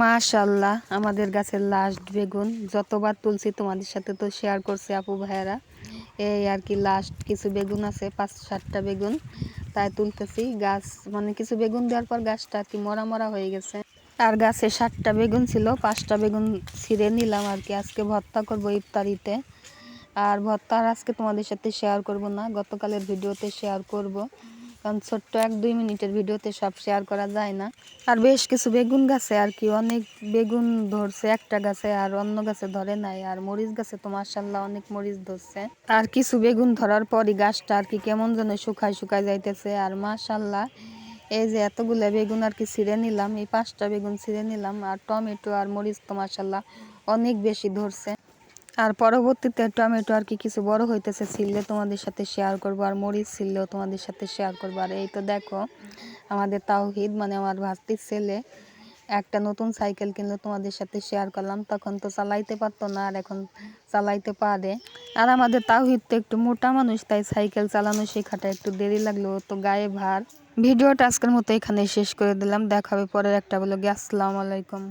মাশাল্লাহ আমাদের গাছের লাস্ট বেগুন, যতবার তুলছি তোমাদের সাথে তো শেয়ার করছে আপু ভাইয়ারা। এই আর কি লাস্ট কিছু বেগুন আছে, পাঁচ সাতটা বেগুন, তাই তুলতেছি। গাছ মানে কিছু বেগুন দেওয়ার পর গাছটা আর কি মরা মরা হয়ে গেছে। আর গাছে সাতটা বেগুন ছিল, পাঁচটা বেগুন ছিঁড়ে নিলাম আর কি। আজকে ভর্তা করব ইফতারিতে। আর ভর্তা আর আজকে তোমাদের সাথে শেয়ার করব না, গতকালের ভিডিওতে শেয়ার করব। কারণ ছোট্ট এক দুই মিনিটের ভিডিওতে সব শেয়ার করা যায় না। আর বেশ কিছু বেগুন গাছে আর কি, অনেক বেগুন ধরছে, একটা গাছে আর অন্য গাছে ধরে নাই। আর মরিচ গাছে তো মার্শাল্লাহ অনেক মরিচ ধরছে। আর কিছু বেগুন ধরার পরই গাছটা আর কি কেমন যেন শুকায় শুকায় যাইতেছে। আর মার্শাল্লাহ এই যে এতগুলো বেগুন আর কি ছিঁড়ে নিলাম, এই পাঁচটা বেগুন ছিঁড়ে নিলাম। আর টমেটো আর মরিচ তো মার্শাল্লাহ অনেক বেশি ধরছে। আর পরবর্তীতে টমেটো আর কি কিছু বড় হইতেছে, ছিললে তোমাদের সাথে শেয়ার করব, আর মরিচ ছিললেও তোমাদের সাথে শেয়ার করব। আর এই তো দেখো, আমাদের তাওহিদ মানে আমার ভাস্তির ছেলে, একটা নতুন সাইকেল কিনলো, তোমাদের সাথে শেয়ার করলাম। তখন তো চালাইতে পারতো না, আর এখন চালাইতে পারে। আর আমাদের তাওহিদ তো একটু মোটা মানুষ, তাই সাইকেল চালানো শেখাটা একটু দেরি লাগল, তো গায়ে ভার। ভিডিওটা আজকের মতো এখানে শেষ করে দিলাম। দেখা হবে পরের একটা বলো আসসালামু আলাইকুম।